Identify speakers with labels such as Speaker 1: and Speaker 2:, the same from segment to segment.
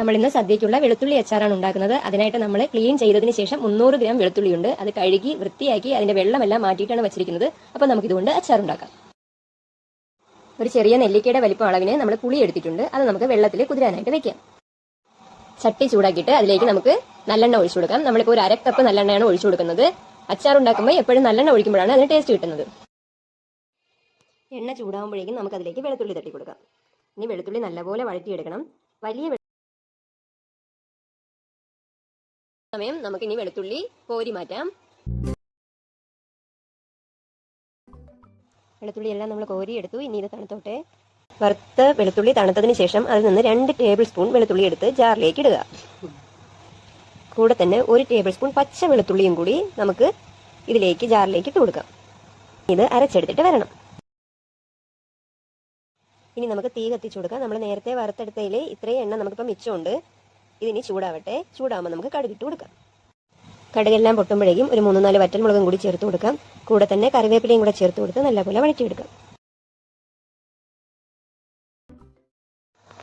Speaker 1: നമ്മൾ ഇന്ന് സദ്യയ്ക്കുള്ള വെളുത്തുള്ളി അച്ചാറാണ് ഉണ്ടാക്കുന്നത്. അതിനായിട്ട് നമ്മൾ ക്ലീൻ ചെയ്തതിന് ശേഷം മുന്നൂറ് ഗ്രാം വെളുത്തുള്ളിയുണ്ട്. അത് കഴുകി വൃത്തിയാക്കി അതിന്റെ വെള്ളമെല്ലാം മാറ്റിയിട്ടാണ് വെച്ചിരിക്കുന്നത്. അപ്പോൾ നമുക്ക് ഇതുകൊണ്ട് അച്ചാർ ഉണ്ടാക്കാം ഒരു ചെറിയ നെല്ലിക്കയുടെ വലിപ്പം അളവിന് നമ്മൾ പുളി എടുത്തിട്ടുണ്ട്. അത് നമുക്ക് വെള്ളത്തിൽ കുതിരാനായിട്ട് വെക്കാം. ചട്ടി ചൂടാക്കിയിട്ട് അതിലേക്ക് നമുക്ക് നല്ലെണ്ണ ഒഴിച്ചു കൊടുക്കാം. നമ്മളിപ്പോൾ ഒരു അരക്കപ്പ് നല്ലെണ്ണയാണ് ഒഴിച്ചു കൊടുക്കുന്നത്. അച്ചാർ ഉണ്ടാക്കുമ്പോൾ എപ്പോഴും നല്ലെണ്ണ ഒഴിക്കുമ്പോഴാണ് അതിന് ടേസ്റ്റ് കിട്ടുന്നത്. എണ്ണ ചൂടാകുമ്പോഴേക്കും നമുക്ക് അതിലേക്ക് വെളുത്തുള്ളി തട്ടി കൊടുക്കാം. ഇനി വെളുത്തുള്ളി നല്ലപോലെ വഴറ്റിയെടുക്കണം. വലിയ സമയം നമുക്ക് ഇനി വെളുത്തുള്ളി കോരി മാറ്റാം. വെളുത്തുള്ളി എല്ലാം നമ്മൾ കോരി എടുത്തു. ഇനി ഇത് തണുത്തോട്ടെ. വറുത്ത വെളുത്തുള്ളി തണുത്തതിന് ശേഷം അതിൽ നിന്ന് രണ്ട് ടേബിൾ സ്പൂൺ വെളുത്തുള്ളി എടുത്ത് ജാറിലേക്ക് ഇടുക. കൂടെ തന്നെ ഒരു ടേബിൾ സ്പൂൺ പച്ച വെളുത്തുള്ളിയും കൂടി നമുക്ക് ഇതിലേക്ക് ജാറിലേക്ക് ഇട്ട് കൊടുക്കാം. ഇത് അരച്ചെടുത്തിട്ട് വരണം. ഇനി നമുക്ക് തീ കത്തിച്ചു കൊടുക്കാം. നമ്മൾ നേരത്തെ വറുത്തെടുത്തതിൽ ഇത്രയും എണ്ണ നമുക്കിപ്പോൾ മിച്ചമുണ്ട്. ഇതിനി ചൂടാവട്ടെ. ചൂടാകുമ്പോൾ നമുക്ക് കടുകിട്ട് കൊടുക്കാം. കടുകെല്ലാം പൊട്ടുമ്പോഴേക്കും ഒരു മൂന്ന് നാല് വറ്റൽമുളകും കൂടി ചേർത്ത് കൊടുക്കാം. കൂടെ തന്നെ കറിവേപ്പിലയും കൂടെ ചേർത്ത് കൊടുത്ത് നല്ലപോലെ വഴറ്റിയെടുക്കാം.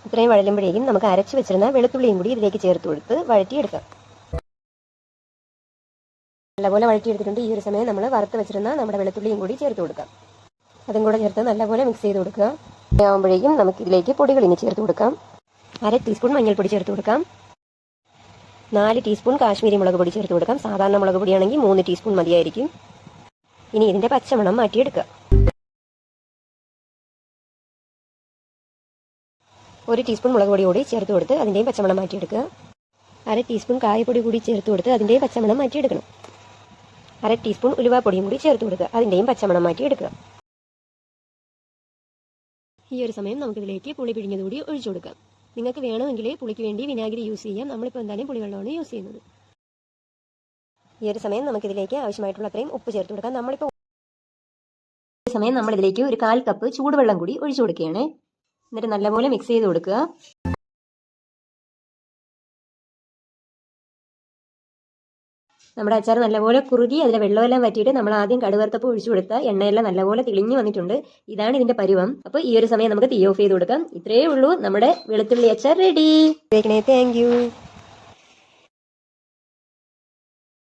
Speaker 1: ഇത്രയും വഴലുമ്പോഴേക്കും നമുക്ക് അരച്ച് വെച്ചിരുന്ന വെളുത്തുള്ളിയും കൂടി ഇതിലേക്ക് ചേർത്ത് കൊടുത്ത് വഴറ്റിയെടുക്കാം. നല്ലപോലെ വഴറ്റിയെടുത്തിട്ടുണ്ട്. ഈ ഒരു സമയം നമ്മൾ വറുത്ത് വെച്ചിരുന്ന നമ്മുടെ വെളുത്തുള്ളിയും കൂടി ചേർത്ത് കൊടുക്കാം. അതും കൂടെ ചേർത്ത് നല്ലപോലെ മിക്സ് ചെയ്ത് കൊടുക്കുക. ആകുമ്പോഴേക്കും നമുക്ക് ഇതിലേക്ക് പൊടികൾ ഇനി ചേർത്ത് കൊടുക്കാം. അര ടീസ്പൂൺ മഞ്ഞൾപ്പൊടി ചേർത്ത് കൊടുക്കാം. നാല് ടീസ്പൂൺ കാശ്മീരി മുളക് പൊടി ചേർത്ത് കൊടുക്കാം. സാധാരണ മുളക് പൊടിയാണെങ്കിൽ മൂന്ന് ടീസ്പൂൺ മതിയായിരിക്കും. ഇനി ഇതിന്റെ പച്ചമണം മാറ്റിയെടുക്കുക. ഒരു ടീസ്പൂൺ മുളക് പൊടി കൂടി ചേർത്ത് കൊടുത്ത് അതിന്റെയും പച്ചമണം മാറ്റിയെടുക്കുക. അര ടീസ്പൂൺ കായപ്പൊടി കൂടി ചേർത്ത് കൊടുത്ത് അതിന്റെയും പച്ചമണം മാറ്റിയെടുക്കണം. അര ടീസ്പൂൺ ഉലുവാപ്പൊടിയും കൂടി ചേർത്ത് കൊടുക്കുക. അതിന്റെയും പച്ചമണം മാറ്റിയെടുക്കുക. ഈ ഒരു സമയം നമുക്കിതിലേക്ക് പുളി പിഴിഞ്ഞത് കൂടി ഒഴിച്ചു കൊടുക്കാം. നിങ്ങൾക്ക് വേണമെങ്കിൽ പുളിക്ക് വേണ്ടി വിനാഗിരി യൂസ് ചെയ്യാം. നമ്മളിപ്പോൾ എന്തായാലും പുളിവെള്ളമാണ് യൂസ് ചെയ്യുന്നത്. ഈ ഒരു സമയം നമുക്കിതിലേക്ക് ആവശ്യമായിട്ടുള്ള അത്രയും ഉപ്പ് ചേർത്ത് കൊടുക്കാം. നമ്മളിപ്പോൾ ഈ സമയം നമ്മളിതിലേക്ക് ഒരു കാൽ കപ്പ് ചൂടുവെള്ളം കൂടി ഒഴിച്ചു കൊടുക്കുകയാണ്. എന്നിട്ട് നല്ലപോലെ മിക്സ് ചെയ്ത് കൊടുക്കുക. നമ്മുടെ അച്ചാർ നല്ലപോലെ കുറുകി അതിലെ വെള്ളമെല്ലാം വറ്റിയിട്ട് നമ്മൾ ആദ്യം കടുവറുത്തപ്പ് ഒഴിച്ചു കൊടുത്ത എണ്ണയെല്ലാം നല്ലപോലെ തെളിഞ്ഞു വന്നിട്ടുണ്ട്. ഇതാണ് ഇതിന്റെ പരുവം. അപ്പോൾ ഈ ഒരു സമയം നമുക്ക് തീ ഓഫ് ചെയ്ത് കൊടുക്കാം. ഇത്രയേ ഉള്ളൂ. നമ്മുടെ വെളുത്തുള്ളി അച്ചാർ റെഡി താങ്ക് യു